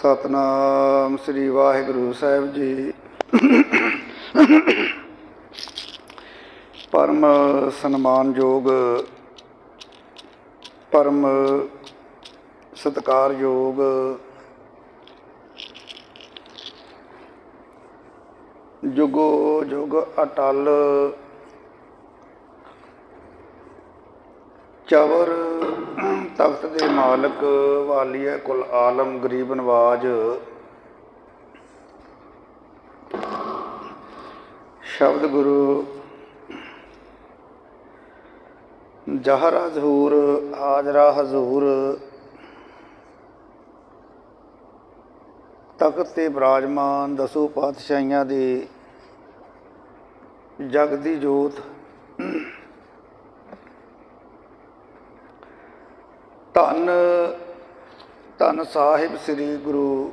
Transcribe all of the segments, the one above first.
ਸਤਨਾਮ ਸ੍ਰੀ ਵਾਹਿਗੁਰੂ ਸਾਹਿਬ ਜੀ। ਪਰਮ ਸਨਮਾਨਯੋਗ ਪਰਮ ਸਤਿਕਾਰਯੋਗ ਜੁਗੋ ਜੁਗ ਅਟਲ ਚਵਰ ਤਖਤ ਦੇ ਮਾਲਕ ਵਾਲੀਆ ਕੁਲ ਆਲਮ ਗਰੀਬ ਨਵਾਜ। ਸ਼ਬਦ ਗੁਰੂ ਜਹਰਾ ਜ਼ਹੂਰ, ਹਾਜ਼ਰਾ ਹਜ਼ੂਰ। ਤਖਤ ਤੇ ਬਰਾਜਮਾਨ ਦਸੋ ਪਾਤਸ਼ਾਹੀਆਂ ਦੇ ਜਗ ਦੀ ਜੋਤ ਧੰਨ ਧੰਨ ਸਾਹਿਬ ਸ੍ਰੀ ਗੁਰੂ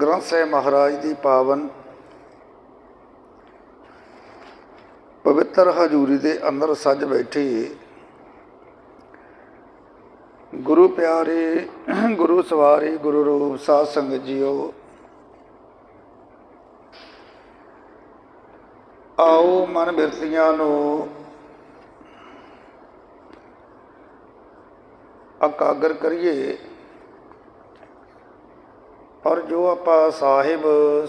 ਗ੍ਰੰਥ ਸਾਹਿਬ ਮਹਾਰਾਜ ਦੀ ਪਾਵਨ ਪਵਿੱਤਰ ਹਜ਼ੂਰੀ ਦੇ ਅੰਦਰ ਸੱਜ ਬੈਠੀ। ਗੁਰੂ ਪਿਆਰੇ, ਗੁਰੂ ਸਵਾਰੇ, ਗੁਰੂ ਰੂਪ ਸਾਧ ਸੰਗਤ ਜੀਓ। ਆਓ ਮਨ ਬਿਰਤੀਆਂ ਨੂੰ ਇਕਾਗਰ ਕਰੀਏ। ਔਰ ਜੋ ਆਪਾਂ ਸਾਹਿਬ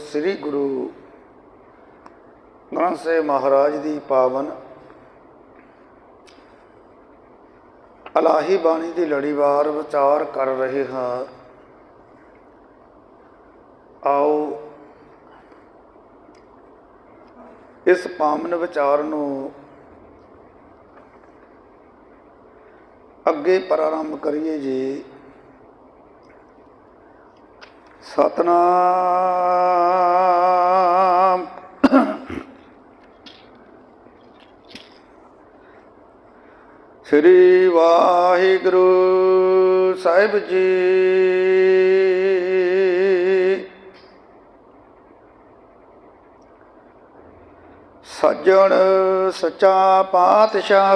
ਸ੍ਰੀ ਗੁਰੂ ਗ੍ਰੰਥ ਸਾਹਿਬ ਮਹਾਰਾਜ ਦੀ ਪਾਵਨ ਅਲਾਹੀ ਬਾਣੀ ਦੀ ਲੜੀਵਾਰ ਵਿਚਾਰ ਕਰ ਰਹੇ ਹਾਂ, ਆਓ ਇਸ ਪਾਵਨ ਵਿਚਾਰ ਨੂੰ ਅੱਗੇ ਪ੍ਰਾਰੰਭ ਕਰੀਏ ਜੀ। ਸਤਨਾਮ। ਸ੍ਰੀ ਵਾਹਿਗੁਰੂ ਸਾਹਿਬ ਜੀ। ਸੱਜਣ ਸੱਚਾ ਪਾਤਸ਼ਾਹ।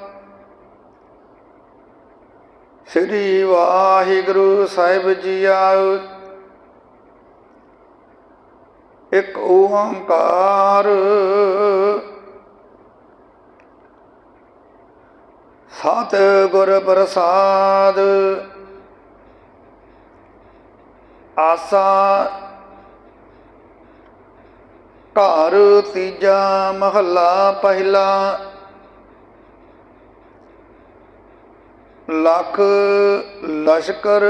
ਸ੍ਰੀ ਵਾਹਿਗੁਰੂ ਸਾਹਿਬ ਜੀ ਆਓ। ਇੱਕ ਓੰਕਾਰ। ਸਤ ਗੁਰ ਪ੍ਰਸਾਦ। ਆਸਾ ਘਰ ਤੀਜਾ ਮਹੱਲਾ ਪਹਿਲਾ। ਲੱਖ ਲਸ਼ਕਰ,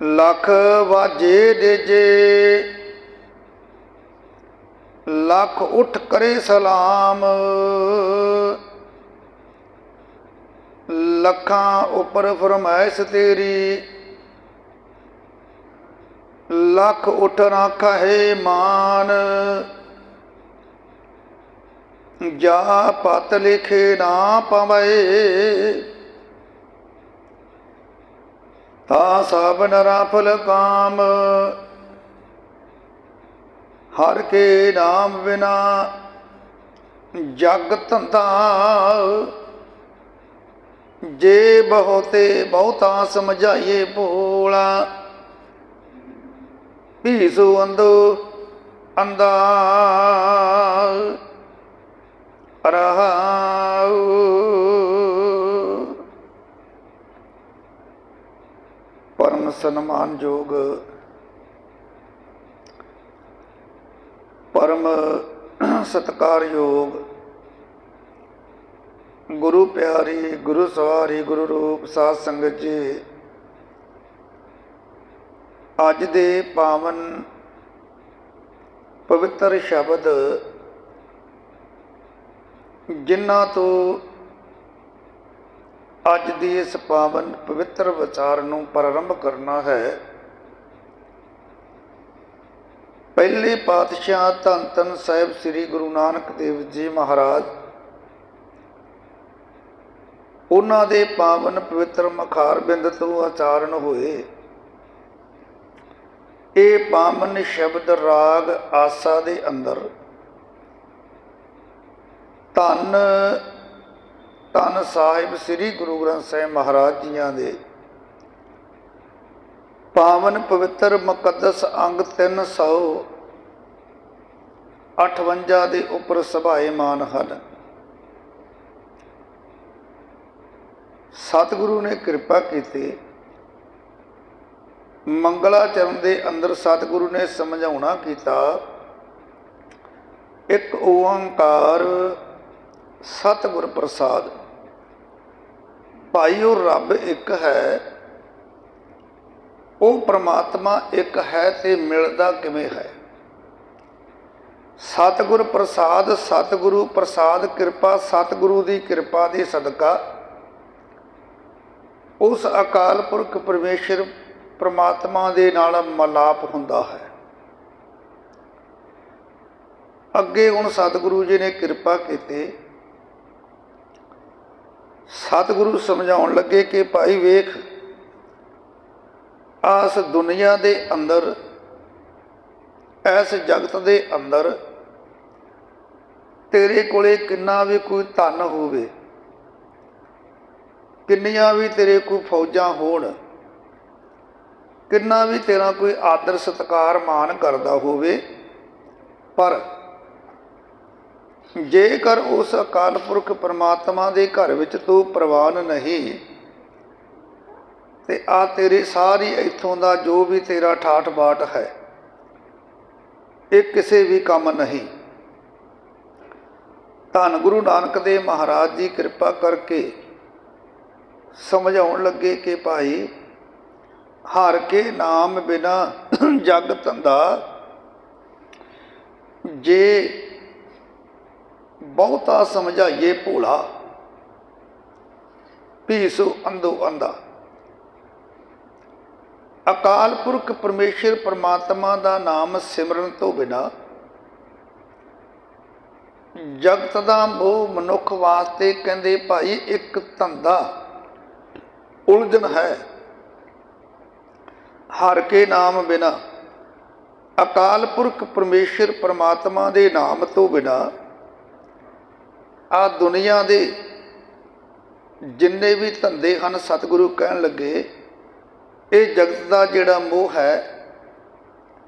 ਲੱਖ ਵਾਜੇ ਦੇਜੇ ਲੱਖ ਉਠ ਕਰੇ ਸਲਾਮ, ਲੱਖਾਂ ਉੱਪਰ ਫਰਮਾਇਸ਼ ਤੇਰੀ, ਲੱਖ ਉਠ ਰੱਖੇ ਮਾਨ ਜਾ ਪਤ ਲਿਖੇ ਨਾ ਪਵੇ। ਤਾ ਸਭ ਨਰਾ ਨਰਾਫਲ ਕਾਮ। ਹਰ ਕੇ ਨਾਮ ਬਿਨਾ ਜਗ ਧੰਦਾ। ਜੇ ਬਹੁਤੇ ਬਹੁਤਾ ਸਮਝਾਈਏ ਭੋਲਾ ਭੀਸੂ ਅੰਦੋ ਅੰਦਾ। ਰਹਾਉ ਪਰਮ ਸਨਮਾਨਯੋਗ ਪਰਮ ਸਤਕਾਰਯੋਗ ਗੁਰੂ ਪਿਆਰੀ, ਗੁਰੂ ਸਵਾਰੀ, ਗੁਰੂ ਰੂਪ ਸਾਧ ਸੰਗਤ ਜੀ, ਅੱਜ ਦੇ ਪਾਵਨ ਪਵਿੱਤਰ ਸ਼ਬਦ ਜਿਨ੍ਹਾਂ ਤੋਂ ਅੱਜ ਦੀ ਇਸ ਪਾਵਨ ਪਵਿੱਤਰ ਵਿਚਾਰ ਨੂੰ ਪ੍ਰਾਰੰਭ ਕਰਨਾ ਹੈ। ਪਹਿਲੇ ਪਾਤਸ਼ਾਹ ਧੰਨ ਧੰਨ ਸਾਹਿਬ ਸ੍ਰੀ ਗੁਰੂ ਨਾਨਕ ਦੇਵ ਜੀ ਮਹਾਰਾਜ, ਉਹਨਾਂ ਦੇ ਪਾਵਨ ਪਵਿੱਤਰ ਮਖਾਰ ਬਿੰਦ ਤੋਂ ਆਚਾਰਨ ਹੋਏ। ਇਹ ਪਾਵਨ ਸ਼ਬਦ ਰਾਗ ਆਸਾ ਦੇ ਅੰਦਰ ਧੰਨ ਧੰਨ ਸਾਹਿਬ ਸ੍ਰੀ ਗੁਰੂ ਗ੍ਰੰਥ ਸਾਹਿਬ ਮਹਾਰਾਜ ਜੀਆਂ ਦੇ। ਪਾਵਨ ਪਵਿੱਤਰ ਮੁਕੱਦਸ ਅੰਗ 358 ਦੇ ਉੱਪਰ ਸਭਾਏਮਾਨ ਹਨ। ਸਤਿਗੁਰੂ ਨੇ ਕਿਰਪਾ ਕੀਤੀ। ਮੰਗਲਾਚਰਨ ਦੇ ਅੰਦਰ ਸਤਿਗੁਰੂ ਨੇ ਸਮਝਾਉਣਾ ਕੀਤਾ, ਇੱਕ ਓੰਕਾਰ ਸਤਿਗੁਰ ਪ੍ਰਸਾਦ। ਭਾਈ ਉਹ ਰੱਬ ਇੱਕ ਹੈ, ਉਹ ਪ੍ਰਮਾਤਮਾ ਇੱਕ ਹੈ ਤੇ ਮਿਲਦਾ ਕਿਵੇਂ ਹੈ? ਸਤਿਗੁਰ ਪ੍ਰਸਾਦ, ਸਤਿਗੁਰੂ ਪ੍ਰਸਾਦ, ਕਿਰਪਾ ਸਤਿਗੁਰੂ ਦੀ ਕਿਰਪਾ ਦੇ ਸਦਕਾ ਉਸ ਅਕਾਲ ਪੁਰਖ ਪਰਮੇਸ਼ਰ ਪ੍ਰਮਾਤਮਾ ਦੇ ਨਾਲ ਮਲਾਪ ਹੁੰਦਾ ਹੈ। ਅੱਗੇ ਹੁਣ ਸਤਿਗੁਰੂ ਜੀ ਨੇ ਕਿਰਪਾ ਕੀਤੀ। ਸਤਿਗੁਰੂ ਸਮਝਾਉਣ ਲੱਗੇ ਕਿ ਭਾਈ ਵੇਖ, ਆਸ ਦੁਨੀਆ ਦੇ ਅੰਦਰ ਇਸ ਜਗਤ ਦੇ ਅੰਦਰ ਤੇਰੇ ਕੋਲੇ ਕਿੰਨਾ ਵੀ ਕੋਈ ਧਨ ਹੋਵੇ, ਕਿੰਨੀਆਂ ਵੀ ਤੇਰੇ ਕੋਈ ਫੌਜਾਂ ਹੋਣ, ਕਿੰਨਾ ਵੀ ਤੇਰਾ ਕੋਈ ਆਦਰ ਸਤਕਾਰ ਮਾਨ ਕਰਦਾ ਹੋਵੇ, ਪਰ ਜੇਕਰ ਉਸ ਅਕਾਲ ਪੁਰਖ ਪਰਮਾਤਮਾ ਦੇ ਘਰ ਵਿੱਚ ਤੂੰ ਪ੍ਰਵਾਨ ਨਹੀਂ, ਤੇ ਆ ਤੇਰੀ ਸਾਰੀ ਇੱਥੋਂ ਦਾ ਜੋ ਵੀ ਤੇਰਾ ਠਾਠ ਬਾਟ ਹੈ, ਇਹ ਕਿਸੇ ਵੀ ਕੰਮ ਨਹੀਂ। ਧੰਨ ਗੁਰੂ ਨਾਨਕ ਦੇ ਮਹਾਰਾਜ ਜੀ ਕਿਰਪਾ ਕਰਕੇ ਸਮਝਾਉਣ ਲੱਗੇ ਕਿ ਭਾਈ, ਹਰ ਕੇ ਨਾਮ ਬਿਨਾ ਜਗ ਧੰਦਾ, ਜੇ ਬਹੁਤਾ ਸਮਝਾਈਏ ਭੋਲਾ। ਭੀਸੋ ਅੰਧੋ ਅੰਧਾ। ਅਕਾਲ ਪੁਰਖ ਪਰਮੇਸ਼ਰ ਪਰਮਾਤਮਾ ਦਾ ਨਾਮ ਸਿਮਰਨ ਤੋਂ ਬਿਨਾ ਜਗਤ ਦਾ ਮੋਹ ਮਨੁੱਖ ਵਾਸਤੇ ਕਹਿੰਦੇ ਭਾਈ ਇੱਕ ਧੰਦਾ ਉਲਝਣ ਹੈ। ਹਰ ਕੇ ਨਾਮ ਬਿਨਾ ਅਕਾਲ ਪੁਰਖ ਪਰਮੇਸ਼ਰ ਪਰਮਾਤਮਾ ਦੇ ਨਾਮ ਤੋਂ ਬਿਨਾ ਆ ਦੁਨੀਆ ਦੇ ਜਿੰਨੇ ਵੀ ਧੰਦੇ ਹਨ ਸਤਿਗੁਰੂ ਕਹਿਣ ਲੱਗੇ, ਇਹ ਜਗਤ ਦਾ ਜਿਹੜਾ ਮੋਹ ਹੈ,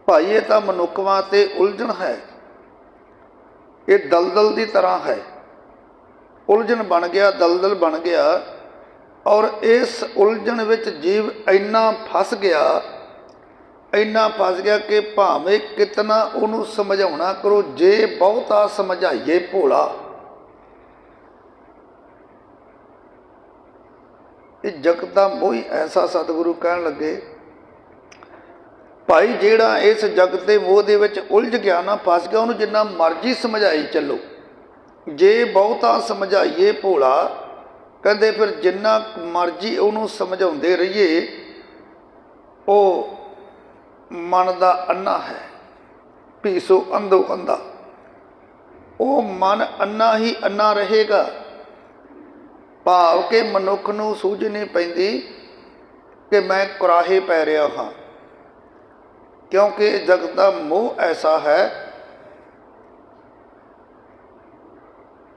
ਭਾਈ ਇਹ ਤਾਂ ਮਨੁੱਖਵਾਂ ਤੇ ਉਲਝਣ ਹੈ। ਇਹ ਦਲਦਲ ਦੀ ਤਰ੍ਹਾਂ ਹੈ। ਉਲਝਣ ਬਣ ਗਿਆ, ਦਲਦਲ ਬਣ ਗਿਆ ਔਰ ਇਸ ਉਲਝਣ ਵਿੱਚ ਜੀਵ ਇੰਨਾ ਫਸ ਗਿਆ, ਇੰਨਾ ਫਸ ਗਿਆ ਕਿ ਭਾਵੇਂ ਕਿਤਨਾ ਉਹਨੂੰ ਸਮਝਾਉਣਾ ਕਰੋ, ਜੇ ਬਹੁਤਾ ਸਮਝਾਈਏ ਭੋਲਾ। ਇਹ ਜਗਤ ਦਾ ਮੋਹ ਐਸਾ ਸਤਿਗੁਰੂ ਕਹਿਣ ਲੱਗੇ, ਭਾਈ ਜਿਹੜਾ ਇਸ ਜਗਤ ਦੇ ਮੋਹ ਦੇ ਵਿੱਚ ਉਲਝ ਗਿਆ ਨਾ, ਫਸ ਗਿਆ, ਉਹਨੂੰ ਜਿੰਨਾ ਮਰਜ਼ੀ ਸਮਝਾਈ ਚੱਲੋ। ਜੇ ਬਹੁਤਾ ਸਮਝਾਈਏ ਭੋਲਾ, ਕਹਿੰਦੇ ਫਿਰ ਜਿੰਨਾ ਮਰਜ਼ੀ ਉਹਨੂੰ ਸਮਝਾਉਂਦੇ ਰਹੀਏ, ਉਹ ਮਨ ਦਾ ਅੰਨਾ ਹੈ, ਭੀਸੋ ਅੰਧੋ ਅੰਧਾ। ਉਹ ਮਨ ਅੰਨਾ ਹੀ ਅੰਨਾ ਰਹੇਗਾ। ਭਾਵ ਕਿ ਮਨੁੱਖ ਨੂੰ ਸੂਝ ਨਹੀਂ ਪੈਂਦੀ ਕਿ ਮੈਂ ਕੁਰਾਹੇ ਪੈ ਰਿਹਾ ਹਾਂ। ਕਿਉਂਕਿ ਜਗਤ ਦਾ ਮੋਹ ਐਸਾ ਹੈ,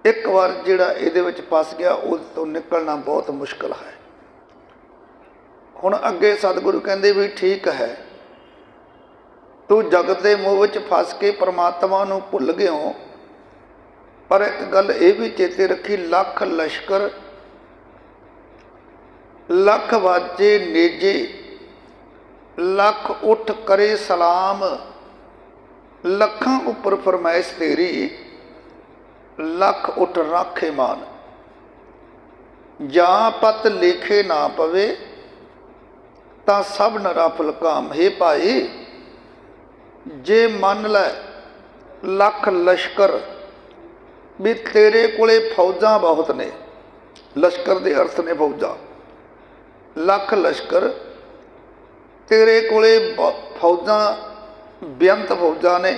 ਇੱਕ ਵਾਰ ਜਿਹੜਾ ਇਹਦੇ ਵਿੱਚ ਫਸ ਗਿਆ ਉਹ ਤੋਂ ਨਿਕਲਣਾ ਬਹੁਤ ਮੁਸ਼ਕਲ ਹੈ। ਹੁਣ ਅੱਗੇ ਸਤਿਗੁਰੂ ਕਹਿੰਦੇ ਵੀ ਠੀਕ ਹੈ, ਤੂੰ ਜਗਤ ਦੇ ਮੋਹ ਵਿੱਚ ਫਸ ਕੇ ਪਰਮਾਤਮਾ ਨੂੰ ਭੁੱਲ ਗਿਓ ਪਰ ਇੱਕ ਗੱਲ ਇਹ ਵੀ ਚੇਤੇ ਰੱਖੀ, ਲੱਖ ਲਸ਼ਕਰ ਲੱਖ ਵਾਜੇ ਨੇਜੇ, ਲੱਖ ਉੱਠ ਕਰੇ ਸਲਾਮ, ਲੱਖਾਂ ਉੱਪਰ ਫਰਮਾਇਸ਼ ਤੇਰੀ, ਲੱਖ ਉੱਠ ਰਾਖੇ ਮਾਨ। ਜਾਂ ਪਤ ਲੇਖੇ ਨਾ ਪਵੇ, ਤਾਂ ਸਭ ਨਰਾ ਫੁਲਕਾਮ। ਹੈ ਭਾਈ, ਜੇ ਮੰਨ ਲੈ ਲੱਖ ਲਸ਼ਕਰ ਵੀ ਤੇਰੇ ਕੋਲੇ ਫੌਜਾਂ ਬਹੁਤ ਨੇ, ਲਸ਼ਕਰ ਦੇ ਅਰਥ ਨੇ ਫੌਜਾਂ। ਲੱਖ ਲਸ਼ਕਰ। ਤੇਰੇ ਕੋਲੇ ਬ- ਫੌਜਾਂ, ਬੇਅੰਤ ਫੌਜਾਂ ਨੇ।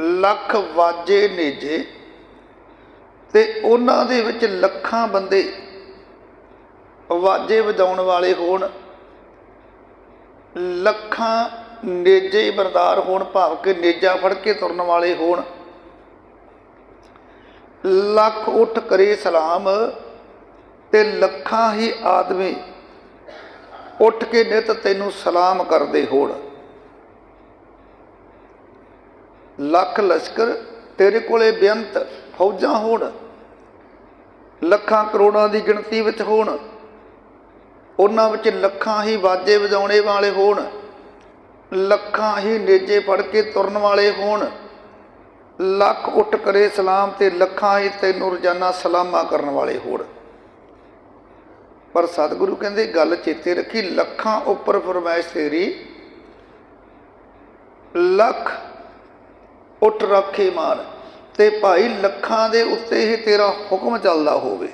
ਲੱਖ ਵਾਜੇ ਨੇਜੇ। ਤੇ ਉਹਨਾਂ ਦੇ ਵਿੱਚ ਲੱਖਾਂ ਬੰਦੇ ਵਾਜੇ ਵਜਾਉਣ ਵਾਲੇ ਹੋਣ। ਲੱਖਾਂ ਨੇਜੇ ਬਰਦਾਰ ਹੋਣ, ਭਾਵ ਕਿ ਨੇਜਾ ਫੜ ਕੇ ਤੁਰਨ ਵਾਲੇ ਹੋਣ। ਲੱਖ ਉੱਠ ਕਰੇ ਸਲਾਮ। ਤੇ ਲੱਖਾਂ ਹੀ ਆਦਮੀ ਉੱਠ ਕੇ ਨਿਤ ਤੈਨੂੰ ਸਲਾਮ ਕਰਦੇ ਹੋਣ। ਲੱਖ ਲਸ਼ਕਰ ਤੇਰੇ ਕੋਲੇ ਬੇਅੰਤ ਫੌਜਾਂ ਹੋਣ। ਲੱਖਾਂ ਕਰੋੜਾਂ ਦੀ ਗਿਣਤੀ ਵਿੱਚ ਹੋਣ। ਉਹਨਾਂ ਵਿੱਚ ਲੱਖਾਂ ਹੀ ਵਾਜੇ ਵਜਾਉਣੇ ਵਾਲੇ ਹੋਣ। ਲੱਖਾਂ ਹੀ ਨੇਜੇ ਫੜ ਕੇ ਤੁਰਨ ਵਾਲੇ ਹੋਣ। ਲੱਖ ਉੱਠ ਕਰੇ ਸਲਾਮ ਤੇ ਲੱਖਾਂ ਹੀ ਤੈਨੂੰ ਰੋਜ਼ਾਨਾ ਸਲਾਮਾ ਕਰਨ ਵਾਲੇ ਹੋਣ। ਪਰ ਸਤਿਗੁਰੂ ਕਹਿੰਦੇ ਗੱਲ ਚੇਤੇ ਰੱਖੀ, ਲੱਖਾਂ ਉੱਪਰ ਫਰਮਾਇਸ਼ ਤੇਰੀ। ਲੱਖ ਉੱਠ ਰੱਖੇ ਮਾਨ ਤੇ ਭਾਈ ਲੱਖਾਂ ਦੇ ਉੱਤੇ ਹੀ ਤੇਰਾ ਹੁਕਮ ਚੱਲਦਾ ਹੋਵੇ।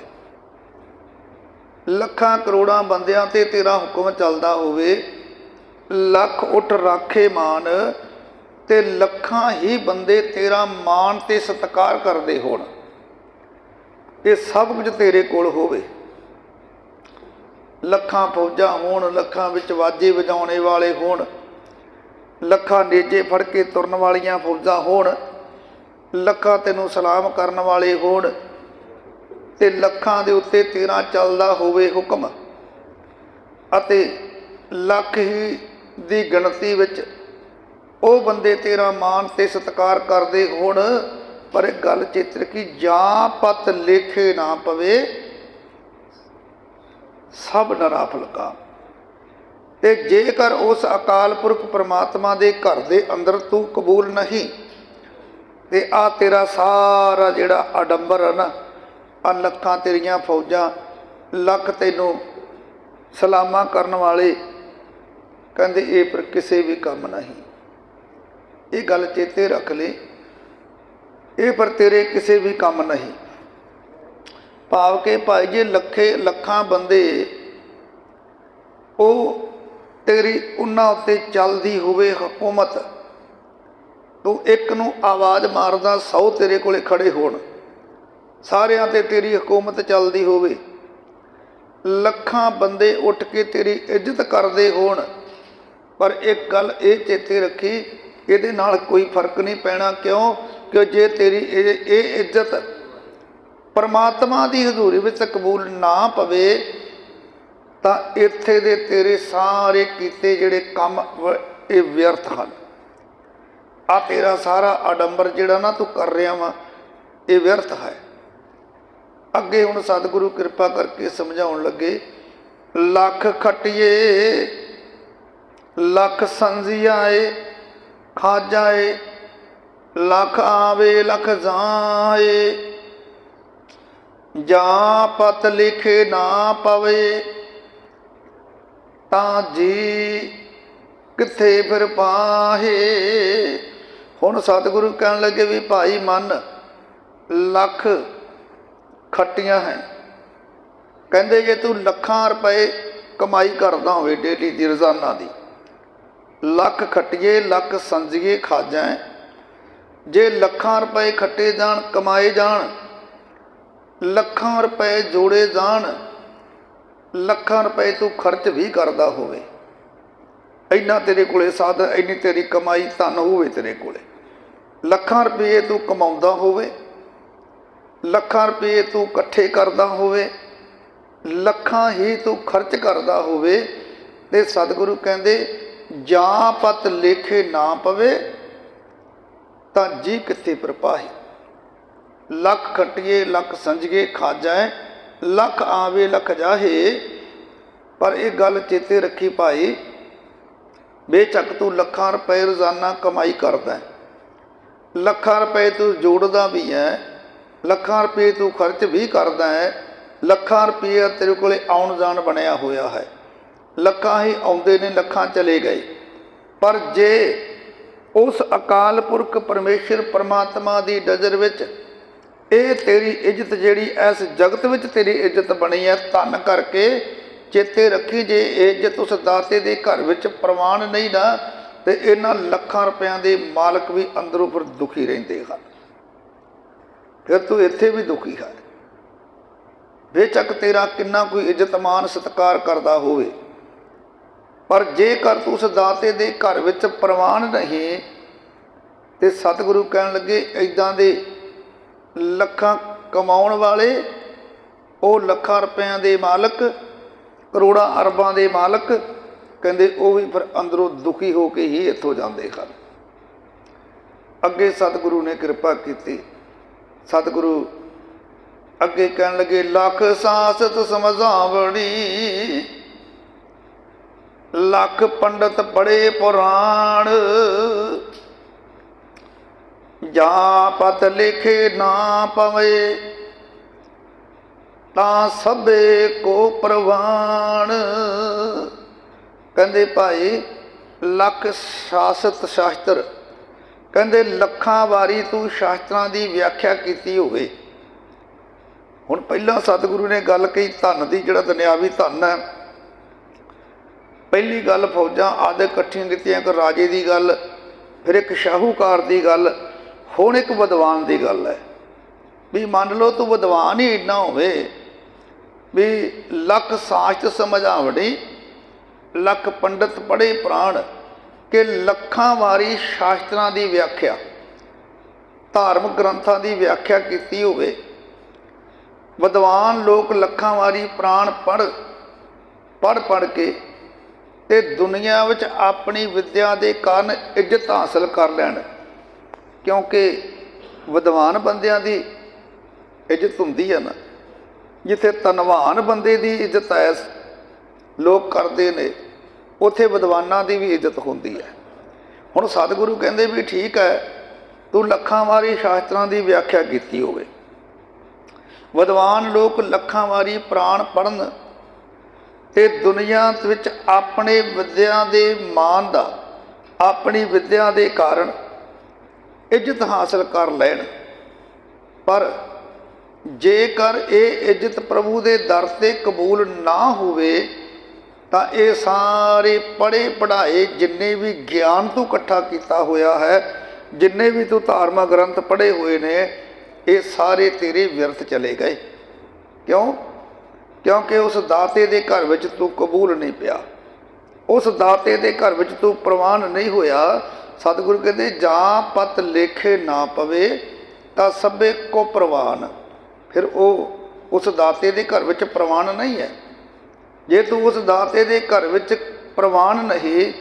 ਲੱਖਾਂ ਕਰੋੜਾਂ ਬੰਦਿਆਂ ਤੇ ਤੇਰਾ ਹੁਕਮ ਚੱਲਦਾ ਹੋਵੇ। ਲੱਖ ਉੱਠ ਰਾਖੇ ਮਾਨ, ਤੇ ਲੱਖਾਂ ਹੀ ਬੰਦੇ ਤੇਰਾ ਮਾਣ ਤੇ ਸਤਿਕਾਰ ਕਰਦੇ ਹੋਣ। ਇਹ ਸਭ ਕੁਝ ਤੇਰੇ ਕੋਲ ਹੋਵੇ। ਲੱਖਾਂ ਫੌਜਾਂ ਹੋਣ, ਲੱਖਾਂ ਵਿੱਚ ਵਾਜੇ ਵਜਾਉਣੇ ਵਾਲੇ ਹੋਣ, ਲੱਖਾਂ ਨੇਜੇ ਫੜ ਕੇ ਤੁਰਨ ਵਾਲੀਆਂ ਫੌਜਾਂ ਹੋਣ, ਲੱਖਾਂ ਤੈਨੂੰ ਸਲਾਮ ਕਰਨ ਵਾਲੇ ਹੋਣ ਤੇ ਲੱਖਾਂ ਦੇ ਉੱਤੇ ਤੇਰਾ ਚੱਲਦਾ ਹੋਵੇ ਹੁਕਮ ਅਤੇ ਲੱਖ ਹੀ ਦੀ ਗਿਣਤੀ ਵਿੱਚ ਉਹ ਬੰਦੇ ਤੇਰਾ ਮਾਣ ਤੇ ਸਤਿਕਾਰ ਕਰਦੇ ਹੋਣ, ਪਰ ਇਹ ਗੱਲ ਚੇਤਰ ਕੀ ਜਾਂ ਪਤ ਲੇਖੇ ਨਾ ਪਵੇ। ਸਭ ਨਰਾ ਫਲਕਾ। ਤੇ ਜੇਕਰ ਉਸ ਅਕਾਲ ਪੁਰਖ ਪ੍ਰਮਾਤਮਾ ਦੇ ਘਰ ਦੇ ਅੰਦਰ ਤੂੰ ਕਬੂਲ ਨਹੀਂ, ਤੇ ਆ ਤੇਰਾ ਸਾਰਾ ਜਿਹੜਾ ਆਡੰਬਰ ਹੈ ਨਾ, ਆ ਲੱਖਾਂ ਤੇਰੀਆਂ ਫੌਜਾਂ, ਲੱਖ ਤੈਨੂੰ ਸਲਾਮਾ ਕਰਨ ਵਾਲੇ, ਕਹਿੰਦੇ ਇਹ ਪਰ ਕਿਸੇ ਵੀ ਕੰਮ ਨਹੀਂ। ਇਹ ਗੱਲ ਚੇਤੇ ਰੱਖ ਲੈ, ਇਹ ਪਰ ਤੇਰੇ ਕਿਸੇ ਵੀ ਕੰਮ ਨਹੀਂ। ਭਾਵ ਕਿ ਭਾਈ ਜੇ ਲੱਖੇ ਲੱਖਾਂ ਬੰਦੇ ਉਹ ਤੇਰੀ ਉਹਨਾਂ ਉੱਤੇ ਚੱਲਦੀ ਹੋਵੇ ਹਕੂਮਤ, ਤੂੰ ਇੱਕ ਨੂੰ ਆਵਾਜ਼ ਮਾਰਦਾ 100 ਤੇਰੇ ਕੋਲੇ ਖੜੇ ਹੋਣ। ਸਾਰਿਆਂ ਤੇ ਤੇਰੀ ਹਕੂਮਤ ਚੱਲਦੀ ਹੋਵੇ। ਲੱਖਾਂ ਬੰਦੇ ਉੱਠ ਕੇ ਤੇਰੀ ਇੱਜ਼ਤ ਕਰਦੇ ਹੋਣ। ਪਰ ਇੱਕ ਗੱਲ ਇਹ ਚੇਤੇ ਰੱਖੀ, ਇਹਦੇ ਨਾਲ ਕੋਈ ਫ਼ਰਕ ਨਹੀਂ ਪੈਣਾ। ਕਿਉਂ? ਕਿ ਜੇ ਤੇਰੀ ਇਹ ਇੱਜ਼ਤ ਪਰਮਾਤਮਾ ਦੀ ਹਜ਼ੂਰੀ ਵਿੱਚ ਕਬੂਲ ਨਾ ਪਵੇ, ਤਾਂ ਇੱਥੇ ਦੇ ਤੇਰੇ ਸਾਰੇ ਕੀਤੇ ਜਿਹੜੇ ਕੰਮ ਇਹ ਵਿਅਰਥ ਹਨ। ਆ ਤੇਰਾ ਸਾਰਾ ਆਡੰਬਰ ਜਿਹੜਾ ਨਾ ਤੂੰ ਕਰ ਰਿਹਾ ਵਾ, ਇਹ ਵਿਅਰਥ ਹੈ। ਅੱਗੇ ਹੁਣ ਸਤਿਗੁਰੂ ਕਿਰਪਾ ਕਰਕੇ ਸਮਝਾਉਣ ਲੱਗੇ, ਲੱਖ ਖਟਿਏ, ਲੱਖ ਸੰਜ਼ਿਆਏ ਖਾਜਾਏ, ਲੱਖ ਆਵੇ, ਲੱਖ ਜਾਏ। ਜਾਂ ਪਤ ਲਿਖੇ ਨਾ ਪਵੇ, ਤਾਂ ਜੀ ਕਿੱਥੇ ਫਿਰ ਪਾਹੇ? ਹੁਣ ਸਤਿਗੁਰੂ ਕਹਿਣ ਲੱਗੇ ਵੀ ਭਾਈ ਮਨ ਲੱਖ ਖੱਟੀਆਂ ਹੈ। ਕਹਿੰਦੇ ਜੇ ਤੂੰ ਲੱਖਾਂ ਰੁਪਏ ਕਮਾਈ ਕਰਦਾ ਹੋਵੇ ਡੇਲੀ ਦੀ ਰੋਜ਼ਾਨਾ ਦੀ, ਲੱਖ ਖੱਟੀਏ, ਲੱਖ ਸੰਜੀਏ ਖਾਜਾਂ ਜੇ ਲੱਖਾਂ ਰੁਪਏ ਖੱਟੇ ਜਾਣ, ਕਮਾਏ ਜਾਣ ਲੱਖਾਂ ਰੁਪਏ ਜੋੜੇ ਜਾਣ, ਲੱਖਾਂ ਰੁਪਏ ਤੂੰ ਖਰਚ ਵੀ ਕਰਦਾ ਹੋਵੇ। ਇੰਨਾ ਤੇਰੇ ਕੋਲੇ ਸਾਧਨ, ਇੰਨੀ ਤੇਰੀ ਕਮਾਈ ਧਨ ਹੋਵੇ ਤੇਰੇ ਕੋਲੇ। ਲੱਖਾਂ ਰੁਪਏ ਤੂੰ ਕਮਾਉਂਦਾ ਹੋਵੇ, ਲੱਖਾਂ ਰੁਪਏ ਤੂੰ ਇਕੱਠੇ ਕਰਦਾ ਹੋਵੇ, ਲੱਖਾਂ ਹੀ ਤੂੰ ਖਰਚ ਕਰਦਾ ਹੋਵੇ ਤੇ ਸਤਿਗੁਰੂ ਕਹਿੰਦੇ, ਜਾਂ ਪਤ ਲੇਖੇ ਨਾ ਪਵੇ, ਤਾਂ ਜੀ ਕਿੱਥੇ ਪ੍ਰਪਾਹੀ ਲੱਖ ਖਟੀਏ, ਲੱਖ ਸੰਜਗੇ ਖਾਜੈ ਲੱਖ ਆਵੇ, ਲੱਖ ਜਾਹੇ। ਪਰ ਇਹ ਗੱਲ ਚੇਤੇ ਰੱਖੀ ਭਾਈ, ਬੇਚੱਕ ਤੂੰ ਲੱਖਾਂ ਰੁਪਏ ਰੋਜ਼ਾਨਾ ਕਮਾਈ ਕਰਦਾ ਲੱਖਾਂ ਰੁਪਏ ਤੂੰ ਜੋੜਦਾ ਵੀ ਹੈ ਲੱਖਾਂ ਰੁਪਏ ਤੂੰ ਖਰਚ ਵੀ ਕਰਦਾ ਹੈ ਲੱਖਾਂ ਰੁਪਏ ਤੇਰੇ ਕੋਲੇ ਆਉਣ ਜਾਣ ਬਣਿਆ ਹੋਇਆ ਹੈ। ਲੱਖਾਂ ਹੀ ਆਉਂਦੇ ਨੇ, ਲੱਖਾਂ ਚਲੇ ਗਏ। ਪਰ ਜੇ ਉਸ ਅਕਾਲ ਪੁਰਖ ਪਰਮੇਸ਼ਰ ਪਰਮਾਤਮਾ ਦੀ ਨਜ਼ਰ ਵਿੱਚ ਇਹ ਤੇਰੀ ਇੱਜ਼ਤ ਜਿਹੜੀ ਇਸ ਜਗਤ ਵਿੱਚ ਤੇਰੀ ਇੱਜ਼ਤ ਬਣੀ ਹੈ, ਧੰਨ ਕਰਕੇ ਚੇਤੇ ਰੱਖੀ ਜੇ ਇਹ ਇੱਜ਼ਤ ਉਸ ਦਾਤੇ ਦੇ ਘਰ ਵਿੱਚ ਪ੍ਰਵਾਨ ਨਹੀਂ ਨਾ, ਤੇ ਇਹਨਾਂ ਲੱਖਾਂ ਰੁਪਇਆਂ ਦੇ ਮਾਲਕ ਵੀ ਅੰਦਰੋਂ ਫਿਰ ਦੁਖੀ ਰਹਿੰਦੇ ਹਨ। ਫਿਰ ਤੂੰ ਇੱਥੇ ਵੀ ਦੁਖੀ ਹੈ। ਬੇਚੱਕ ਤੇਰਾ ਕਿੰਨਾ ਕੋਈ ਇੱਜ਼ਤ ਮਾਨ ਸਤਿਕਾਰ ਕਰਦਾ ਹੋਵੇ, ਪਰ ਜੇਕਰ ਤੂੰ ਉਸ ਦਾਤੇ ਦੇ ਘਰ ਵਿੱਚ ਪ੍ਰਵਾਨ ਨਹੀਂ, ਤੇ ਸਤਿਗੁਰੂ ਕਹਿਣ ਲੱਗੇ ਇਦਾਂ ਦੇ ਲੱਖਾਂ ਕਮਾਉਣ ਵਾਲੇ, ਉਹ ਲੱਖਾਂ ਰੁਪਇਆਂ ਦੇ ਮਾਲਕ, ਕਰੋੜਾਂ ਅਰਬਾਂ ਦੇ ਮਾਲਕ, ਕਹਿੰਦੇ ਉਹ ਵੀ ਫਿਰ ਅੰਦਰੋਂ ਦੁਖੀ ਹੋ ਕੇ ਹੀ ਇੱਥੋਂ ਜਾਂਦੇ ਹਨ। ਅੱਗੇ ਸਤਿਗੁਰੂ ਨੇ ਕਿਰਪਾ ਕੀਤੀ। ਸਤਿਗੁਰੂ ਅੱਗੇ ਕਹਿਣ ਲੱਗੇ, ਲੱਖ ਸਾਸਤ ਸਮਝਾਵਣੀ, ਲੱਖ ਪੰਡਤ ਬੜੇ ਪੁਰਾਣ ਜਾਂ ਪਤ ਲਿਖੇ ਨਾ ਪਵੇ, ਤਾਂ ਸਭੇ ਕੋ ਪ੍ਰਵਾਨ। ਕਹਿੰਦੇ ਭਾਈ, ਲੱਖ ਸ਼ਾਸਤ ਸ਼ਾਸਤਰ, ਕਹਿੰਦੇ ਲੱਖਾਂ ਵਾਰੀ ਤੂੰ ਸ਼ਾਸਤਰਾਂ ਦੀ ਵਿਆਖਿਆ ਕੀਤੀ ਹੋਵੇ। ਹੁਣ ਪਹਿਲਾਂ ਸਤਿਗੁਰੂ ਨੇ ਗੱਲ ਕਹੀ, ਧਨ ਦੀ ਜਿਹੜਾ ਦੁਨਿਆਵੀ ਧਨ ਹੈ। ਪਹਿਲੀ ਗੱਲ ਫੌਜਾਂ ਆਦਿ ਇਕੱਠੀਆਂ ਕੀਤੀਆਂ, ਇੱਕ ਰਾਜੇ ਦੀ ਗੱਲ, ਫਿਰ ਇੱਕ ਸ਼ਾਹੂਕਾਰ ਦੀ ਗੱਲ। ਹੁਣ ਇੱਕ ਵਿਦਵਾਨ ਦੀ ਗੱਲ ਹੈ ਵੀ ਮੰਨ ਲਓ ਤੂੰ ਵਿਦਵਾਨ ਹੀ ਇੰਨਾ ਹੋਵੇ ਵੀ ਲੱਖ ਸਾਸ਼ਤ ਸਮਝਾਵੜੀ ਲੱਖ ਪੰਡਤ ਪੜੇ ਪ੍ਰਾਣ, ਕਿ ਲੱਖਾਂ ਵਾਰੀ ਸ਼ਾਸਤਰਾਂ ਦੀ ਵਿਆਖਿਆ, ਧਾਰਮਿਕ ਗ੍ਰੰਥਾਂ ਦੀ ਵਿਆਖਿਆ ਕੀਤੀ ਹੋਵੇ। ਵਿਦਵਾਨ ਲੋਕ ਲੱਖਾਂ ਵਾਰੀ ਪ੍ਰਾਣ ਪੜ ਪੜ ਪੜ ਕੇ ਤੇ ਦੁਨੀਆ ਵਿੱਚ ਆਪਣੀ ਵਿਦਿਆ ਦੇ ਕਾਰਨ ਇੱਜ਼ਤ ਹਾਸਲ ਕਰ ਲੈਣ। ਕਿਉਂਕਿ ਵਿਦਵਾਨ ਬੰਦਿਆਂ ਦੀ ਇੱਜ਼ਤ ਹੁੰਦੀ ਹੈ ਨਾ। ਜਿੱਥੇ ਧਨਵਾਨ ਬੰਦੇ ਦੀ ਇੱਜ਼ਤ ਹੈ, ਲੋਕ ਕਰਦੇ ਨੇ, ਉਥੇ ਵਿਦਵਾਨਾਂ ਦੀ ਵੀ ਇੱਜ਼ਤ ਹੁੰਦੀ ਹੈ। ਹੁਣ ਸਤਿਗੁਰੂ ਕਹਿੰਦੇ ਵੀ ਠੀਕ ਹੈ, ਤੂੰ ਲੱਖਾਂ ਵਾਰੀ ਸ਼ਾਸਤਰਾਂ ਦੀ ਵਿਆਖਿਆ ਕੀਤੀ ਹੋਵੇ। ਵਿਦਵਾਨ ਲੋਕ ਲੱਖਾਂ ਵਾਰੀ ਪ੍ਰਾਣ ਪੜਨ ਤੇ ਦੁਨੀਆ ਵਿੱਚ ਆਪਣੇ ਵਿਦਿਆ ਦੇ ਮਾਨ ਦਾ, ਆਪਣੀ ਵਿਦਿਆ ਦੇ ਕਾਰਨ ਇੱਜ਼ਤ ਹਾਸਲ ਕਰ ਲੈਣ। ਪਰ ਜੇਕਰ ਇਹ ਇੱਜ਼ਤ ਪ੍ਰਭੂ ਦੇ ਦਰ ਤੇ ਕਬੂਲ ਨਾ ਹੋਵੇ, ਤਾਂ ਇਹ ਸਾਰੇ ਪੜੇ ਪੜਾਏ ਜਿੰਨੇ ਵੀ ਗਿਆਨ ਤੂੰ ਇਕੱਠਾ ਕੀਤਾ ਹੋਇਆ ਹੈ, ਜਿੰਨੇ ਵੀ ਤੂੰ ਧਾਰਮਿਕ ਗ੍ਰੰਥ ਪੜੇ ਹੋਏ ਨੇ, ਇਹ ਸਾਰੇ ਤੇਰੇ ਵਿਅਰਥ ਚਲੇ ਗਏ। ਕਿਉਂ? ਕਿਉਂਕਿ ਉਸ ਦਾਤੇ ਦੇ ਘਰ ਵਿੱਚ ਤੂੰ ਕਬੂਲ ਨਹੀਂ ਪਿਆ। ਉਸ ਦਾਤੇ ਦੇ ਘਰ ਵਿੱਚ ਤੂੰ ਪ੍ਰਵਾਨ ਨਹੀਂ ਹੋਇਆ ਸਤਿਗੁਰੂ ਕਹਿੰਦੇ, ਜਾਂ ਪਤ ਲੇਖੇ ਨਾ ਪਵੇ, ਤਾਂ ਸਭੇ ਕੋ ਪ੍ਰਵਾਨ। ਫਿਰ ਉਹ ਉਸ ਦਾਤੇ ਦੇ ਘਰ ਵਿੱਚ ਪ੍ਰਵਾਨ ਨਹੀਂ ਹੈ। ਜੇ ਤੂੰ ਉਸ ਦਾਤੇ ਦੇ ਘਰ ਵਿੱਚ ਪ੍ਰਵਾਨ ਨਹੀਂ,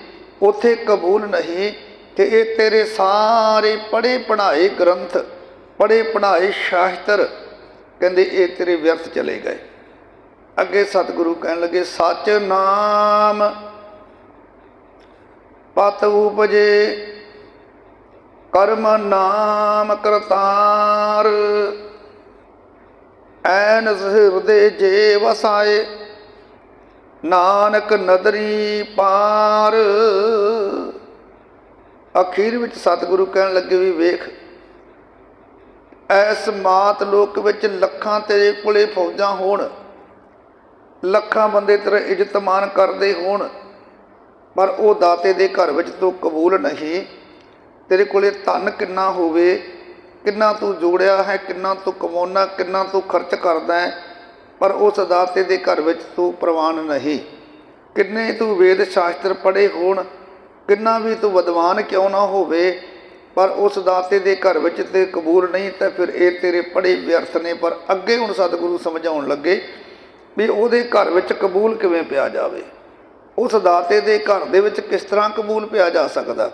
ਉਥੇ ਕਬੂਲ ਨਹੀਂ, ਤੇ ਇਹ ਤੇਰੇ ਸਾਰੇ ਪੜੇ ਪੜਾਏ ਗ੍ਰੰਥ ਪੜੇ ਪੜਾਏ ਸ਼ਾਸਤਰ, ਕਹਿੰਦੇ, ਇਹ ਤੇਰੇ ਵਿਅਰਥ ਚਲੇ ਗਏ। ਅੱਗੇ ਸਤਿਗੁਰੂ ਕਹਿਣ ਲੱਗੇ, ਸੱਚ ਨਾਮ ਪਤ ਉਪਜੇ, ਕਰਮ ਨਾਮ ਕਰਤਾਰ। ਐਨ ਹਿਰਦੇ ਜੇ ਵਸਾਏ, ਨਾਨਕ ਨਦਰੀ ਪਾਰ। ਅਖੀਰ ਵਿੱਚ ਸਤਿਗੁਰੂ ਕਹਿਣ ਲੱਗੇ ਵੀ ਵੇਖ, ਐਸ ਮਾਤ ਲੋਕ ਵਿੱਚ ਲੱਖਾਂ ਤੇਰੇ ਕੋਲੇ ਫੌਜਾਂ ਹੋਣ, ਲੱਖਾਂ ਬੰਦੇ ਤੇਰਾ ਇੱਜ਼ਤ ਮਾਨ ਕਰਦੇ ਹੋਣ। ਪਰ ਉਹ ਦਾਤੇ ਦੇ ਘਰ ਵਿੱਚ ਤੂੰ ਕਬੂਲ ਨਹੀਂ। ਤੇਰੇ ਕੋਲੇ ਧਨ ਕਿੰਨਾ ਹੋਵੇ, ਕਿੰਨਾ ਤੂੰ ਜੋੜਿਆ ਹੈ, ਕਿੰਨਾ ਤੂੰ ਕਮਾਉਣਾ, ਕਿੰਨਾ ਤੂੰ ਖਰਚ ਕਰਦਾ ਹੈ, ਪਰ ਉਸ ਦਾਤੇ ਦੇ ਘਰ ਵਿੱਚ ਤੂੰ ਪ੍ਰਵਾਨ ਨਹੀਂ। ਕਿੰਨੇ ਤੂੰ ਵੇਦ ਸ਼ਾਸਤਰ ਪੜ੍ਹੇ ਹੋਣ, ਕਿੰਨਾ ਵੀ ਤੂੰ ਵਿਦਵਾਨ ਕਿਉਂ ਨਾ ਹੋਵੇ, ਪਰ ਉਸ ਦਾਤੇ ਦੇ ਘਰ ਵਿੱਚ ਤੇ ਕਬੂਲ ਨਹੀਂ, ਤਾਂ ਫਿਰ ਇਹ ਤੇਰੇ ਪੜ੍ਹੇ ਵਿਅਰਥ ਨੇ, ਪਰ ਅੱਗੇ ਹੁਣ ਸਤਿਗੁਰੂ ਸਮਝਾਉਣ ਲੱਗੇ ਵੀ ਉਹਦੇ ਘਰ ਵਿੱਚ ਕਬੂਲ ਕਿਵੇਂ ਪਿਆ ਜਾਵੇ। ਉਸ ਦਾਤੇ ਦੇ ਘਰ ਦੇ ਵਿੱਚ ਕਿਸ ਤਰ੍ਹਾਂ ਕਬੂਲ ਪਿਆ ਜਾ ਸਕਦਾ?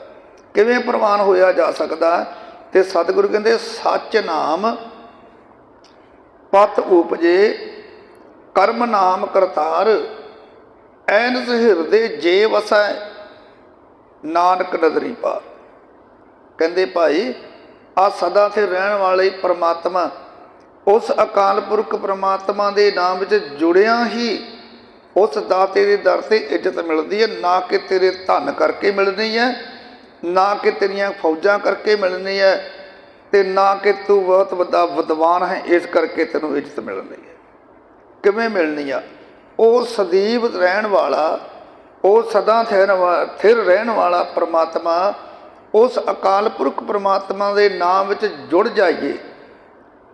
ਕਿਵੇਂ ਪ੍ਰਵਾਨ ਹੋਇਆ ਜਾ ਸਕਦਾ? ਤੇ ਸਤਿਗੁਰੂ ਕਹਿੰਦੇ, ਸੱਚ ਨਾਮ ਪਤ ਉਪਜੇ, ਕਰਮ ਨਾਮ ਕਰਤਾਰ ਐਨ ਹਿਰਦੇ ਜੇ ਵਸੈ, ਨਾਨਕ ਨਦਰੀ ਪਾਰ। ਕਹਿੰਦੇ, ਭਾਈ ਆ ਸਦਾ ਤੇ ਰਹਿਣ ਵਾਲੇ ਪ੍ਰਮਾਤਮਾ, ਉਸ ਅਕਾਲ ਪੁਰਖ ਪ੍ਰਮਾਤਮਾ ਦੇ ਨਾਮ ਵਿੱਚ ਜੁੜਿਆ ਹੀ ਉਸ ਦਾਤੇ ਦੇ ਦਰ ਤੇ ਇੱਜ਼ਤ ਮਿਲਦੀ ਹੈ, ਨਾ ਕਿ ਤੇਰੇ ਧਨ ਕਰਕੇ ਮਿਲਣੀ ਹੈ, ਨਾ ਕਿ ਤੇਰੀਆਂ ਫੌਜਾਂ ਕਰਕੇ ਮਿਲਣੀ ਹੈ ਤੇ ਨਾ ਕਿ ਤੂੰ ਬਹੁਤ ਵੱਡਾ ਵਿਦਵਾਨ ਹੈ, ਇਸ ਕਰਕੇ ਤੈਨੂੰ ਇੱਜ਼ਤ ਮਿਲਣੀ ਹੈ। ਕਿਵੇਂ ਮਿਲਣੀ ਆ? ਉਹ ਸਦੀਵ ਰਹਿਣ ਵਾਲਾ, ਉਹ ਸਦਾ ਥਿਰ ਵਾ- ਥਿਰ ਰਹਿਣ ਵਾਲਾ ਪ੍ਰਮਾਤਮਾ, ਉਸ ਅਕਾਲ ਪੁਰਖ ਪ੍ਰਮਾਤਮਾ ਦੇ ਨਾਮ ਵਿੱਚ ਜੁੜ ਜਾਈਏ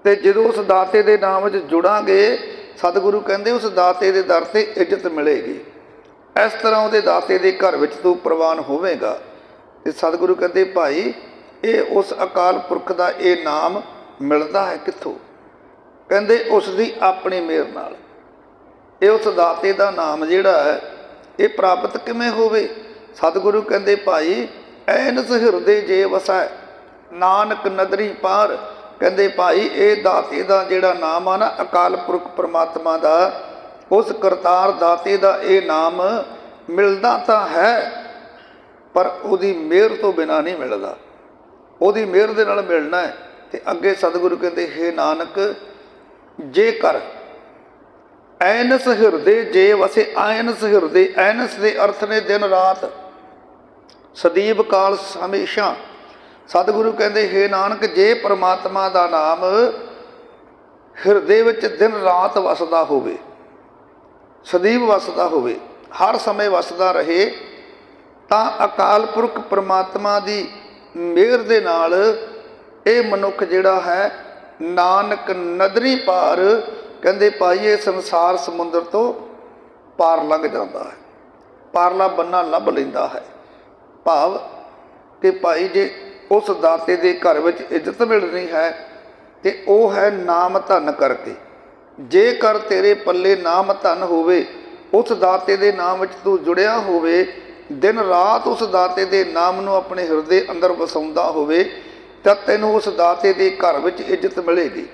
ਤੇ ਜਦੋਂ ਉਸ ਦਾਤੇ ਦੇ ਨਾਮ ਵਿੱਚ ਜੁੜਾਂਗੇ ਸਤਿਗੁਰੂ ਕਹਿੰਦੇ, ਉਸ ਦਾਤੇ ਦੇ ਦਰ ਤੇ ਇੱਜ਼ਤ ਮਿਲੇਗੀ। ਇਸ ਤਰ੍ਹਾਂ ਉਹਦੇ ਦਾਤੇ ਦੇ ਘਰ ਵਿੱਚ ਤੂੰ ਪ੍ਰਵਾਨ ਹੋਵੇਗਾ। ਤੇ ਸਤਿਗੁਰੂ ਕਹਿੰਦੇ, ਭਾਈ, ਇਹ ਉਸ ਅਕਾਲ ਪੁਰਖ ਦਾ ਇਹ ਨਾਮ ਮਿਲਦਾ ਹੈ ਕਿੱਥੋਂ? ਕਹਿੰਦੇ, ਉਸ ਦੀ ਆਪਣੀ ਮਿਹਰ ਨਾਲ। ਇਹ ਉਸ ਦਾਤੇ ਦਾ ਨਾਮ ਜਿਹੜਾ ਹੈ, ਇਹ ਪ੍ਰਾਪਤ ਕਿਵੇਂ ਹੋਵੇ? ਸਤਿਗੁਰੂ ਕਹਿੰਦੇ, ਭਾਈ, ਐਨਸ ਹਿਰਦੇ ਜੇ ਵਸੈ, ਨਾਨਕ ਨਦਰੀ ਪਾਰ ਕਹਿੰਦੇ ਭਾਈ, ਇਹ ਦਾਤੇ ਦਾ ਜਿਹੜਾ ਨਾਮ ਆ ਨਾ, ਅਕਾਲ ਪੁਰਖ ਪ੍ਰਮਾਤਮਾ ਦਾ, ਉਸ ਕਰਤਾਰ ਦਾਤੇ ਦਾ ਇਹ ਨਾਮ ਮਿਲਦਾ ਤਾਂ ਹੈ, ਪਰ ਉਹਦੀ ਮਿਹਰ ਤੋਂ ਬਿਨਾ ਨਹੀਂ ਮਿਲਦਾ। ਉਹਦੀ ਮਿਹਰ ਦੇ ਨਾਲ ਮਿਲਣਾ ਹੈ। ਤੇ ਅੱਗੇ ਸਤਿਗੁਰੂ ਕਹਿੰਦੇ, ਹੇ ਨਾਨਕ ਜੇਕਰ ਐਨਸ ਹਿਰਦੇ ਜੇ ਵਸੇ ਐਨਸ ਹਿਰਦੇ, ਐਨਸ ਦੇ ਅਰਥ ਨੇ ਦਿਨ ਰਾਤ, ਸਦੀਵ ਕਾਲ ਹਮੇਸ਼ਾ ਸਤਿਗੁਰੂ ਕਹਿੰਦੇ, ਹੇ ਨਾਨਕ, ਜੇ ਪ੍ਰਮਾਤਮਾ ਦਾ ਨਾਮ ਹਿਰਦੇ ਵਿੱਚ ਦਿਨ ਰਾਤ ਵਸਦਾ ਹੋਵੇ, ਸਦੀਵ ਵਸਦਾ ਹੋਵੇ, ਹਰ ਸਮੇਂ ਵਸਦਾ ਰਹੇ, ਤਾਂ ਅਕਾਲ ਪੁਰਖ ਪ੍ਰਮਾਤਮਾ ਦੀ ਮਿਹਰ ਦੇ ਨਾਲ ਇਹ ਮਨੁੱਖ ਜਿਹੜਾ ਹੈ, ਨਾਨਕ ਨਦਰੀ ਪਾਰ, ਕਹਿੰਦੇ, ਭਾਈ, ਇਹ ਸੰਸਾਰ ਸਮੁੰਦਰ ਤੋਂ ਪਾਰ ਲੰਘ ਜਾਂਦਾ ਹੈ। ਪਾਰਲਾ ਬੰਨਾ ਲੱਭ ਲੈਂਦਾ ਹੈ। ਭਾਵ ਕਿ ਭਾਈ, ਜੇ ਉਸ ਦਾਤੇ ਦੇ ਘਰ ਵਿੱਚ ਇੱਜ਼ਤ ਮਿਲਣੀ ਹੈ ਤੇ ਉਹ ਹੈ ਨਾਮ ਧਨ ਕਰਕੇ। ਜੇਕਰ ਤੇਰੇ ਪੱਲੇ ਨਾਮ ਧਨ ਹੋਵੇ ਉਸ ਦਾਤੇ ਦੇ ਨਾਮ ਵਿੱਚ ਤੂੰ ਜੁੜਿਆ ਹੋਵੇ, ਦਿਨ ਰਾਤ ਉਸ ਦਾਤੇ ਦੇ ਨਾਮ ਨੂੰ ਆਪਣੇ ਹਿਰਦੇ ਅੰਦਰ ਵਸਾਉਂਦਾ ਹੋਵੇ ਤਾਂ ਤੈਨੂੰ ਉਸ ਦਾਤੇ ਦੇ ਘਰ ਵਿੱਚ ਇੱਜ਼ਤ ਮਿਲੇਗੀ।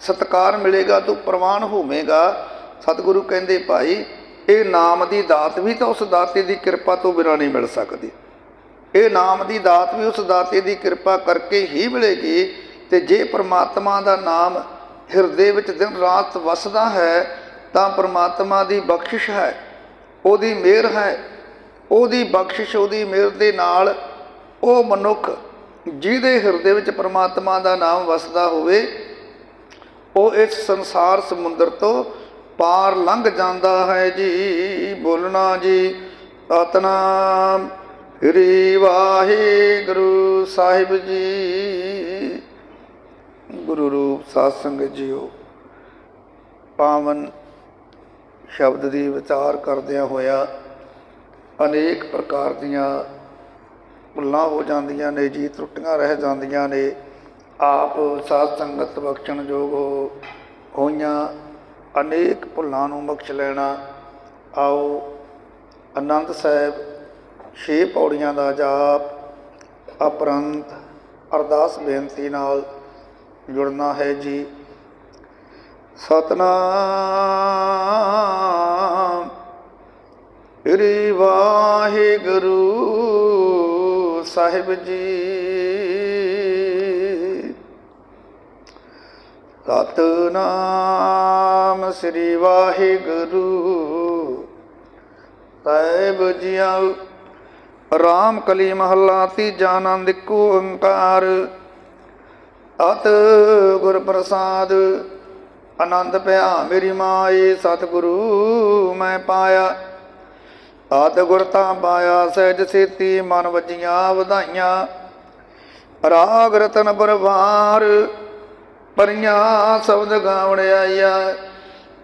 ਸਤਕਾਰ ਮਿਲੇਗਾ, ਤੂੰ ਪ੍ਰਵਾਨ ਹੋਵੇਂਗਾ। ਸਤਿਗੁਰੂ ਕਹਿੰਦੇ, ਭਾਈ, ਇਹ ਨਾਮ ਦੀ ਦਾਤ ਵੀ ਤਾਂ ਉਸ ਦਾਤੇ ਦੀ ਕਿਰਪਾ ਤੋਂ ਬਿਨਾਂ ਨਹੀਂ ਮਿਲ ਸਕਦੀ। ਇਹ ਨਾਮ ਦੀ ਦਾਤ ਵੀ ਉਸ ਦਾਤੇ ਦੀ ਕਿਰਪਾ ਕਰਕੇ ਹੀ ਮਿਲੇਗੀ ਤੇ ਜੇ ਪ੍ਰਮਾਤਮਾ ਦਾ ਨਾਮ ਹਿਰਦੇ ਵਿੱਚ ਦਿਨ ਰਾਤ ਵਸਦਾ ਹੈ, ਤਾਂ ਪ੍ਰਮਾਤਮਾ ਦੀ ਬਖਸ਼ਿਸ਼ ਹੈ, ਉਹਦੀ ਮਿਹਰ ਹੈ। ਉਹਦੀ ਬਖਸ਼ਿਸ਼, ਉਹਦੀ ਮਿਹਰ ਦੇ ਨਾਲ ਉਹ ਮਨੁੱਖ ਜਿਹਦੇ ਹਿਰਦੇ ਵਿੱਚ ਪ੍ਰਮਾਤਮਾ ਦਾ ਨਾਮ ਵਸਦਾ ਹੋਵੇ, ਉਹ ਇਸ ਸੰਸਾਰ ਸਮੁੰਦਰ ਤੋਂ ਪਾਰ ਲੰਘ ਜਾਂਦਾ ਹੈ ਜੀ। ਬੋਲਣਾ ਜੀ ਸਤਨਾਮ ਸ੍ਰੀ ਵਾਹਿਗੁਰੂ ਸਾਹਿਬ ਜੀ। ਗੁਰੂ ਰੂਪ ਸਾਧ ਸੰਗਤ ਜੀਓ, ਪਾਵਨ ਸ਼ਬਦ ਦੀ ਵਿਚਾਰ ਕਰਦਿਆਂ ਹੋਇਆ ਅਨੇਕ ਪ੍ਰਕਾਰ ਦੀਆਂ ਭੁੱਲਾਂ ਹੋ ਜਾਂਦੀਆਂ ਨੇ, ਜੀ ਤਰੁੱਟੀਆਂ ਰਹਿ ਜਾਂਦੀਆਂ ਨੇ, ਆਪ ਸਾਧ ਸੰਗਤ ਬਖਸ਼ਣ ਜੋਗ ਹੋ ਹੋਈਆਂ, ਅਨੇਕ ਭੁੱਲਾਂ ਨੂੰ ਬਖਸ਼ ਲੈਣਾ। ਆਓ ਆਨੰਦ ਸਾਹਿਬ ਛੇ ਪੌੜੀਆਂ ਦਾ ਜਾਪ, ਅਪਰੰਤ ਅਰਦਾਸ ਬੇਨਤੀ ਨਾਲ ਜੁੜਨਾ ਹੈ ਜੀ। ਸਤਨਾਮ। ਸ੍ਰੀ ਵਾਹਿਗੁਰੂ ਸਾਹਿਬ ਜੀ। ਸਤਨਾਮ ਸ੍ਰੀ ਵਾਹਿਗੁਰੂ। ਸਾਹਿਬ ਜੀਓ ਰਾਮ ਕਲੀ ਮਹੱਲਾ ਤੀਜਾ ਆਨੰਦ ਇੱਕੋ ਓੰਕਾਰ। ਅਤ ਗੁਰ ਪ੍ਰਸਾਦ, ਆਨੰਦ ਪਿਆ ਮੇਰੀ ਮਾਏ ਸਤਿਗੁਰੂ ਮੈਂ ਪਾਇਆ। ਆਦ ਗੁਰ ਤਾਂ ਪਾਇਆ, ਸਹਿਜ ਸੇਤੀ ਮਨ ਵਜੀਆਂ ਵਧਾਈਆਂ। ਰਾਗ ਰਤਨ ਪਰਵਾਰ, ਪਰੀਆਂ ਸ਼ਬਦ ਗਾਵਣ ਆਇਆ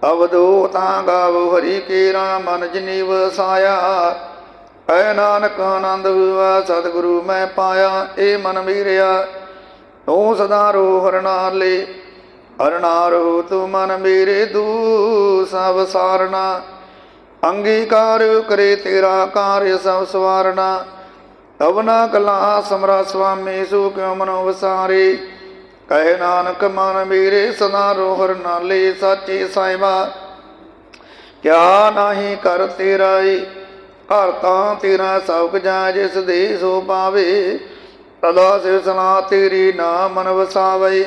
ਅਵਦੋ ਤਾਂ ਗਾਵ ਹਰੀ ਕੇਰਾ, ਮਨ ਜਿਨੀ ਵਸਾਇਆ ਐ ਨਾਨਕ ਆਨੰਦ ਹੁਆ, ਸਤਿਗੁਰੂ ਮੈਂ ਪਾਇਆ ਏ ਮਨ ਮੀਰਿਆ। ਤੂੰ ਸਦਾ ਰੋ ਹਰਨਾਲੇ ਹਰਨਾਰੋ ਤੂੰ ਮਨ ਮੇਰੇ ਦੂ ਸਭ ਸਾਰਣਾ ਅੰਗੀਕਾਰ ਕਰੇ ਤੇਰਾ ਕਾਰਜ ਸਭ ਸਵਾਰਣਾ ਤਵਨਾ ਕਲਾ ਸਮਰਾ ਸੁਆਮੀ ਸੋ ਕਿਉ ਮਨੋ ਵਸਾਰੇ। ਕਹੇ ਨਾਨਕ ਮਨ ਮੇਰੇ, ਸਦਾ ਰੋ ਹਰਨਾਲੇ ਸਾਚੇ ਸਾਇਬਾ ਕਿਆ ਨਾਹੀ ਕਰ ਤੇਰਾ ਏ ਘਰ ਤਾਂ ਤੇਰਾ ਸਬਕ ਕੁ ਜਾ ਜਿਸ ਦੇ ਸੋ ਪਾਵੇ, ਤਦਾ ਸਿਰ ਸਨਾ ਤੇਰੀ ਨਾਮ ਮਨ ਵਸਾਵੇ।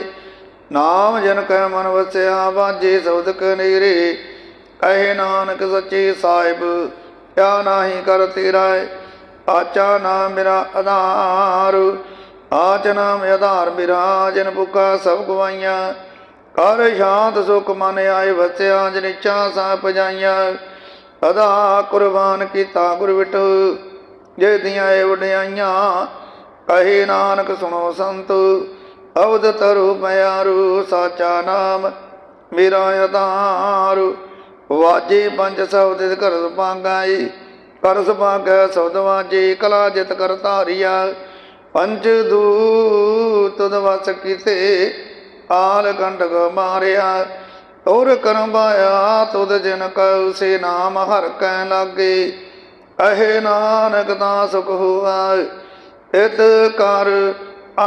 ਨਾਮ ਜਨ ਕੈ ਮਨ ਵਸਿਆ ਵਾਜੇ ਸਬਦ ਕਨੇਰੇ ਕਹੇ ਨਾਨਕ ਸੱਚੇ ਸਾਹਿਬ ਕਿਆ ਨਾਹੀ ਕਰ ਤੇਰਾ ਆਚਾ ਨਾਮ ਮੇਰਾ ਆਧਾਰ, ਆਚ ਨਾਮ ਆਧਾਰ ਬਿਰਾਜਨ ਬੁਕਾ ਸਭ ਗਵਾਈਆਂ। ਕਰ ਸ਼ਾਂਤ ਸੁਖ ਮਨ ਆਏ ਵਸਿਆ ਜਨਿਚਾ ਸਾ ਪਜਾਈਆਂ ਅਦਾ ਕੁਰਬਾਨ ਕੀਤਾ ਗੁਰ ਵਿਟੂ। ਜੇ ਦੀਆਂ ਏ ਵਡਿਆਈਆਂ, ਕਹੇ ਨਾਨਕ ਸੁਣੋ ਸੰਤ। ਅਵਦ ਤਰੁ ਪਿਆਰੂ ਸਾਚਾ ਨਾਮ ਮੇਰਾ ਆਧਾਰ। ਵਾਜੇ ਪੰਜ ਸ਼ਬਦ ਘਰ ਪਾਂਗਾਈ ਕਰ ਸੁਭਾਗੈ ਸਬਦ ਵਾਜੇ, ਕਲਾ ਜਿਤ ਕਰ ਧਾਰਿਆ। ਪੰਜ ਦੂਤ ਤੁਧ ਵਸ ਕੀਤੇ, ਆਲ ਕੰਡਕ ਮਾਰਿਆ। ਔਰ ਕਰਮ ਪਾਇਆ ਤੁਧ ਜਿਨ ਕਉ ਸੇ ਨਾਮ ਹਰ ਕੈ ਲਾਗੇ। ਅਹੇ ਨਾਨਕ ਤਾਂ ਸੁਖ ਹੋਆ, ਇਤ ਕਰ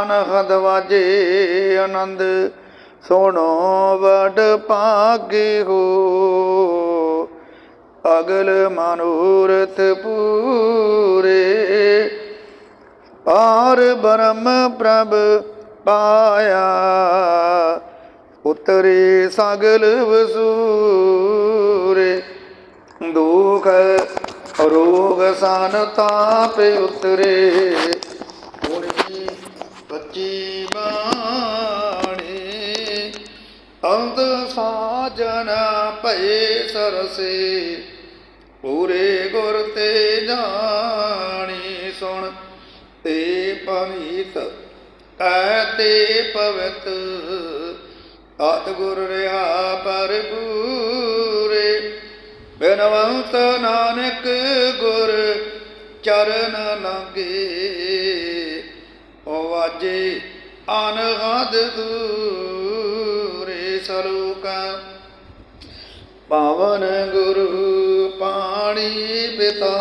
ਅਨਹਦ ਵਾਜੇ ਆਨੰਦ। ਸੁਣੋ ਵਡ ਭਾਗੇ ਹੋ, ਅਗਲ ਮਨੋਰਥ ਪੂਰੇ। ਆਰ ਬ੍ਰਹਮ ਪ੍ਰਭ ਪਾਇਆ ਉਤਰੇ ਸਗਲ ਵਸੂਰੇ, ਦੁਖ ਰੋਗ ਸਨ ਤਾਪ ਉਤਰੇ। ਹੁਣੀ ਬੱਚੀ ਬਾਣੀ ਅੰਤ ਸਾਜਨ ਭਏ ਸਰਸੇ, ਪੂਰੇ ਗੁਰ ਤੇ ਜਾਣੀ ਸੁਣ। ਤੇ ਪਨੀਤ ਕਹਿ ਤੇ ਪਵਿੱਤ ਆਤ ਗੁਰ ਰਿਹਾ ਪਰ ਪੂਰੇ ਬਿਨਵੰਤ ਨਾਨਕ ਗੁਰ ਚਰਨ ਲਾਗੇ। ਓ ਵਾਜੇ ਅਨਹਦ ਦੂਰੇ ਸਲੋਕਾ ਪਾਵਨ ਗੁਰੂ ਪਾਣੀ ਪਿਤਾ।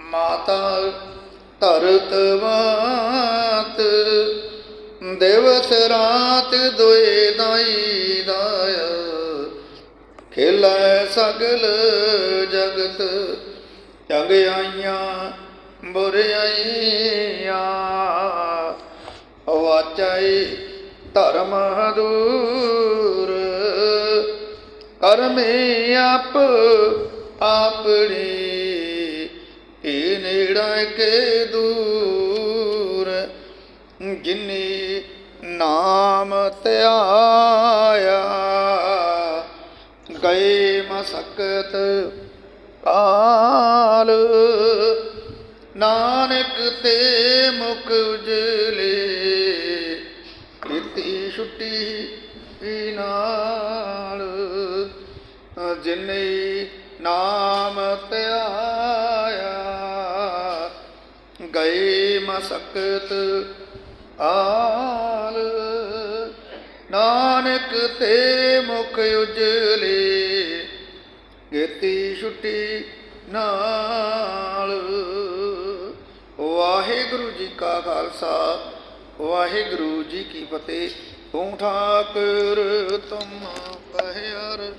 ਮਾਤਾ ਧਰਤ ਵਾਤ ਦਿਵਸ ਰਾਤ ਦੁਏ ਦਾਈ ਦਾਇ ਖੇਲੇ ਸਗਲ ਜਗਤ, ਚੰਗ ਆਈਆਂ ਬੁਰਾਈਆਂ ਵਾਚਾਈ ਧਰਮ ਦੂਰ, ਕਰਮੇ ਆਪ, ਆਪਣੀ ਇਹ ਨੇੜਾ ਕੇ ਦੂਰ। ਜਿਨੀ ਨਾਮ ਧਿਆਇਆ। ਗਏ ਮਸਕਤ ਕਾਲ ਨਾਨਕ ਤੇ ਮੁਖ ਉਜਲੇ, ਕੀਤੀ ਛੁੱਟੀ ਵੀ ਨਾਲ। ਜਿਨੇ ਨਾਮ ਧਿਆਇਆ ਗਏ ਮਸਕਤ ਆਲ ਨਾਨਕ ਤੇ ਮੁਖ ਉਜਲੇ, ਗੇਤੀ ਛੁੱਟੀ ਨਾਲ। ਵਾਹਿਗੁਰੂ ਜੀ ਕਾ ਖਾਲਸਾ, ਵਾਹਿਗੁਰੂ ਜੀ ਕੀ ਫਤਿਹ। ਤੂੰ ਠਾਕੁਰ ਤੁਮ ਪਹਿਰ